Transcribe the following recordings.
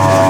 Oh.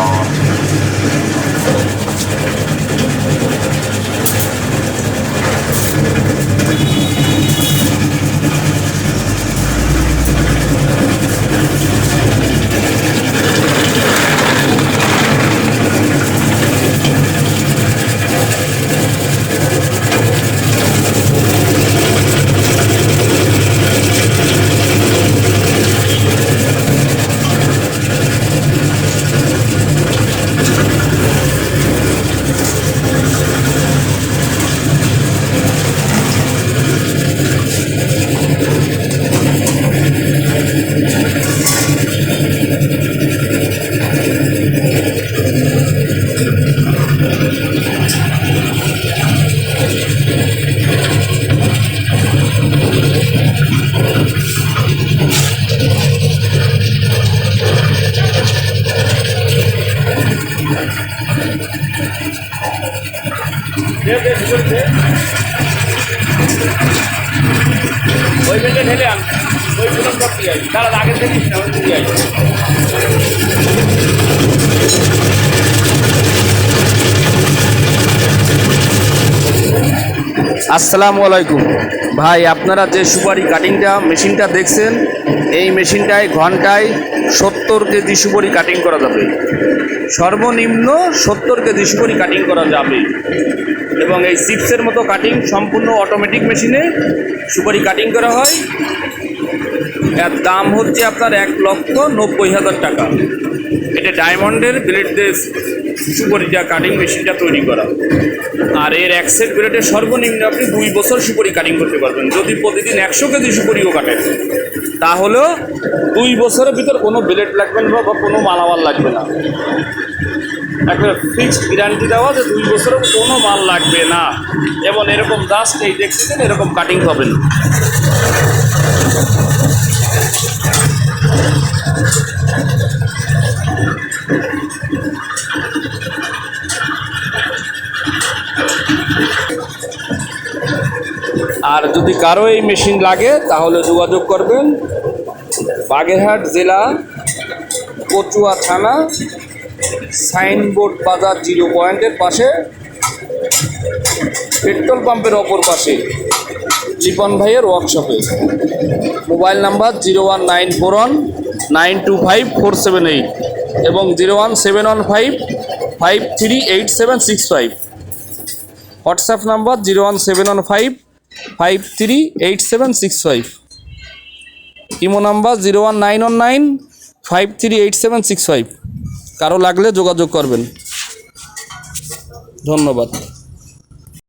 ওই বেঁচে ঢেলে আন। ওই ফুলন সব দিয়ে আসি তারা আগে দেখিস না ওই আসসালামু আলাইকুম। ভাই, আপনারা যে সুপারি কাটিংটা মেশিনটা দেখছেন, এই মেশিনটায় ঘন্টায় সত্তর কেজি সুপারি কাটিং করা যাবে। সর্বনিম্ন সত্তর কেজি সুপারি কাটিং করা যাবে। এবং এই চিপসের মতো কাটিং সম্পূর্ণ অটোমেটিক মেশিনে সুপারি কাটিং করা হয়। এর দাম হচ্ছে আপনার এক লক্ষ নব্বই হাজার টাকা। এটা ডায়মন্ডের ব্লেড দিয়ে সুপারিটা কাটিং মেশিনটা তৈরি করা। আর এর এক সেট সর্বনিম্ন আপনি দুই বছর সুপারি কাটিং করতে পারবেন। যদি প্রতিদিন একশো কেজি সুপারিও কাটেন তাহলেও দুই বছরের ভিতর কোনো ব্লেড লাগবে না বা কোনো মালামাল লাগবে না। একটা ফিক্সড গ্যারান্টি দেওয়া যে দুই বছরেও কোনো মাল লাগবে না। এবং এরকম জাস্ট এই দেখতেছেন, এরকম কাটিং পাবেন আর যদি কারও এই মেশিন লাগে, তাহলে যোগাযোগ করবেন বাগেরহাট জেলা, কচুয়া থানা, সাইনবোর্ড বাজার জিরো পয়েন্টের পাশে, পেট্রোল পাম্পের অপর পাশে জীবন ভাইয়ের ওয়ার্কশপে mobile number zero one nine four one nine two five four seven eight এবং zero one seven one five five three eight seven six five. WhatsApp number zero one seven one five five three eight seven six five imo number zero one nine one nine five three eight seven six five কারও লাগলে যোগাযোগ করবেন। ধন্যবাদ।